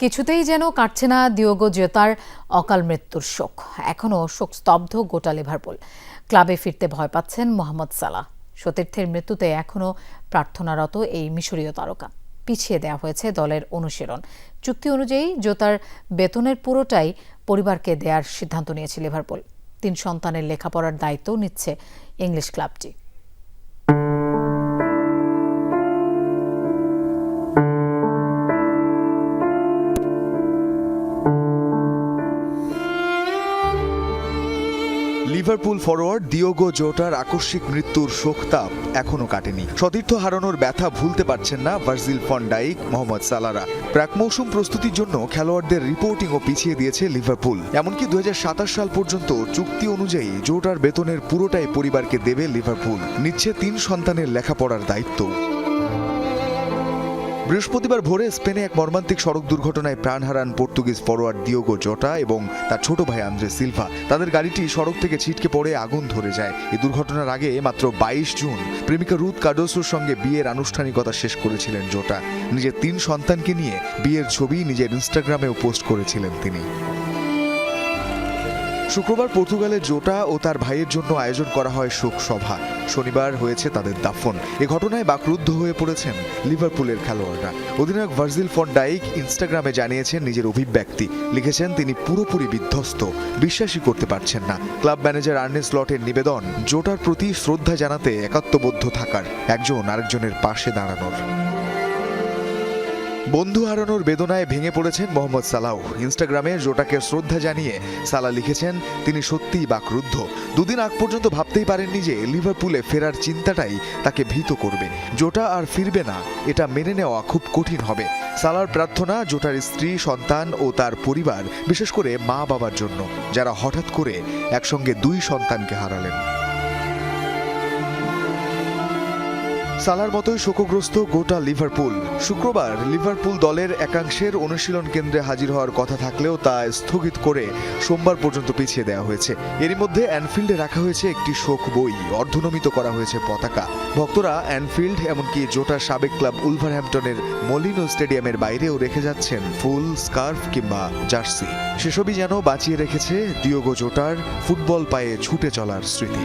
কিছুতেই যেন কাটছে না দিওগো জেতার অকাল মৃত্যুর শোক। এখনও শোক স্তব্ধ গোটা লিভারপুল। ক্লাবে ফিরতে ভয় পাচ্ছেন মোহাম্মদ সালাহ। সতীর্থের মৃত্যুতে এখনও প্রার্থনারত এই মিশরীয় তারকা। পিছিয়ে দেওয়া হয়েছে দলের অনুশীলন। চুক্তি অনুযায়ী জোতার বেতনের পুরোটাই পরিবারকে দেওয়ার সিদ্ধান্ত নিয়েছে লিভারপুল। তিন সন্তানের লেখাপড়ার দায়িত্ব নিচ্ছে ইংলিশ ক্লাবটি। লিভারপুল ফরোয়ার্ড দিওগো জোটার আকস্মিক মৃত্যুর শোকতাপ এখনও কাটেনি। সতীর্থ হারানোর ব্যথা ভুলতে পারছেন না ভার্জিল ফন ডাইক, মোহাম্মদ সালারা। প্রাক মৌসুম প্রস্তুতির জন্য খেলোয়াড়দের রিপোর্টিংও পিছিয়ে দিয়েছে লিভারপুল। এমনকি দু হাজার সাতাশ সাল পর্যন্ত চুক্তি অনুযায়ী জোটার বেতনের পুরোটাই পরিবারকে দেবে লিভারপুল। নিচ্ছে তিন সন্তানের লেখাপড়ার দায়িত্ব বৃহস্পতিবার ভোরে স্পেনে এক মর্মান্তিক সড়ক দুর্ঘটনায় প্রাণ হারান পর্তুগিজ ফরোয়ার্ড দিওগো জটা এবং তার ছোট ভাই আন্দ্রে সিলভা। তাদের গাড়িটি সড়ক থেকে ছিটকে পড়ে আগুন ধরে যায়। এই দুর্ঘটনার আগে মাত্র বাইশ জুন প্রেমিকা রুথ কার্ডোসোর সঙ্গে বিয়ের আনুষ্ঠানিকতা শেষ করেছিলেন জোটা। নিজের তিন সন্তানকে নিয়ে বিয়ের ছবি নিজের ইনস্টাগ্রামেও পোস্ট করেছিলেন তিনি। শুক্রবার পর্তুগালে জোটা ও তার ভাইয়ের জন্য আয়োজন করা হয় শোক সভা। শনিবার হয়েছে তাদের দাফন। এ ঘটনায় বাকরুদ্ধ হয়ে পড়েছেন লিভারপুলের খেলোয়াড়রা। অধিনায়ক ভার্জিল ফন ডাইক ইনস্টাগ্রামে জানিয়েছেন নিজের অভিব্যক্তি। লিখেছেন, তিনি পুরোপুরি বিধ্বস্ত। বিশ্বাসই করতে পারছেন না। ক্লাব ম্যানেজার আর্নেস লটের নিবেদন, জোটার প্রতি শ্রদ্ধা জানাতে একাত্মবদ্ধ থাকার। একজন আরেকজনের পাশে দাঁড়ানোর। বন্ধু হারানোর বেদনায় ভেঙে পড়েছেন মোহাম্মদ সালাহ। ইনস্টাগ্রামে জোটাকে শ্রদ্ধা জানিয়ে সালা লিখেছেন, তিনি সত্যিই বাকরুদ্ধ। দুদিন আগ পর্যন্ত ভাবতেই পারেননি যে লিভারপুলে ফেরার চিন্তাটাই তাকে ভীত করবে। জোটা আর ফিরবে না, এটা মেনে নেওয়া খুব কঠিন হবে। সালার প্রার্থনা জোটার স্ত্রী, সন্তান ও তার পরিবার, বিশেষ করে মা বাবার জন্য, যারা হঠাৎ করে একসঙ্গে দুই সন্তানকে হারালেন। সালার মতোই শোকগ্রস্ত গোটা লিভারপুল। শুক্রবার লিভারপুল দলের একাংশের অনুশীলন কেন্দ্রে হাজির হওয়ার কথা থাকলেও তা স্থগিত করে সোমবার পর্যন্ত পিছিয়ে দেওয়া হয়েছে। এরই মধ্যে অ্যানফিল্ডে রাখা হয়েছে একটি শোক বই, অর্ধনমিত করা হয়েছে পতাকা। ভক্তরা অ্যানফিল্ড, এমনকি জোটার সাবেক ক্লাব উলভারহ্যাম্পটনের মলিনো স্টেডিয়ামের বাইরেও রেখে যাচ্ছেন ফুল স্কার্ফ কিংবা জার্সি। সেসবই যেন বাঁচিয়ে রেখেছে দিওগো জোটার ফুটবল পায়ে ছুটে চলার স্মৃতি।